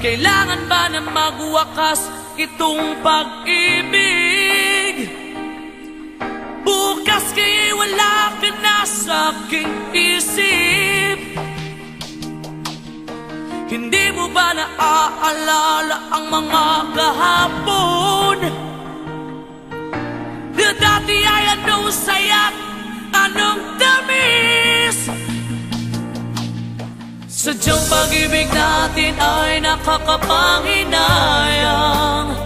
Kailangan ba na magwakas itong pag-ibig? Bukas kaya'y wala ka na sa aking isip Hindi mo ba naaalala ang mga kahapon? Na dati ay anong saya't anong Sadyang pag-ibig natin ay nakakapanginayang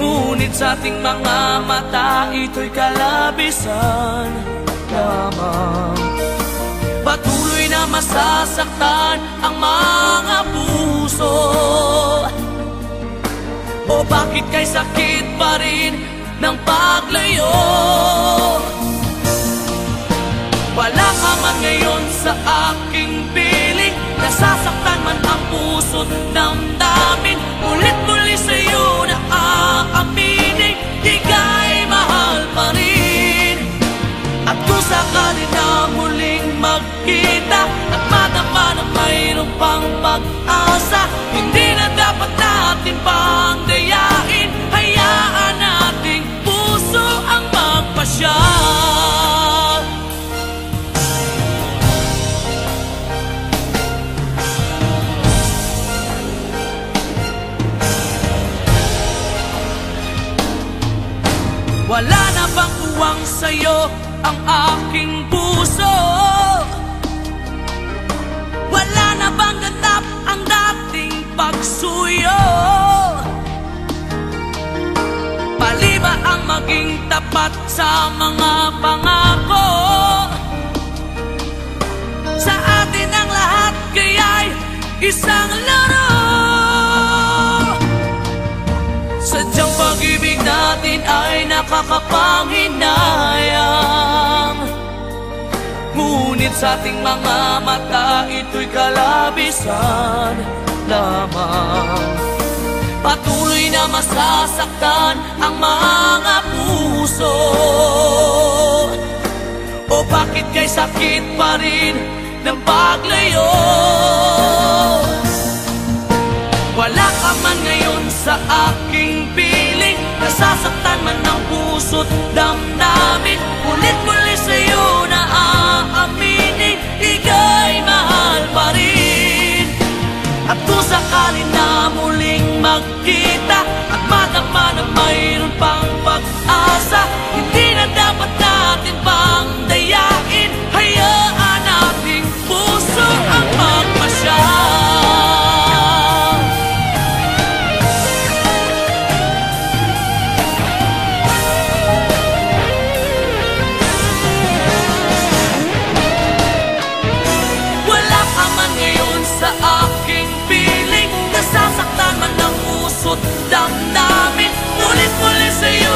Ngunit sa ating mga mata ito'y kalabisan lamang. Patuloy na masasaktan ang mga puso. O bakit kay sakit pa rin ng paglayo wala ka man ngayon sa aking piling Nasasaktan man ang puso't damdamin. Ulit-muli sa'yo na aaminin Di ka'y mahal pa rin. At kung sakali na muling magkita At madama na mayroong pang pag-asa Hindi na dapat natin pang Wala na bang uwang sa'yo ang aking puso? Wala na bang ganap ang dating pagsuyo? Paliba ang maging tapat sa mga pangako Sa atin ang lahat kaya'y isang laro nakakapanghinayang. Ngunit sa ating mga mata ito'y kalabisan lamang. Patuloy na masasaktan ang mga puso. O bakit kay sakit pa rin ng paglayo? Wala ka man ngayon sa aking piling Nasasaktan puso't damdamin Ulit-muli sa'yo na aaminin Ika'y mahal pa rin. At kung sakali na muling magkita At madama na mayroon pang pag-asa Hindi na dapat sa aking piling. Nasasaktan man ang puso't damdamin Ulit-ulit sa'yo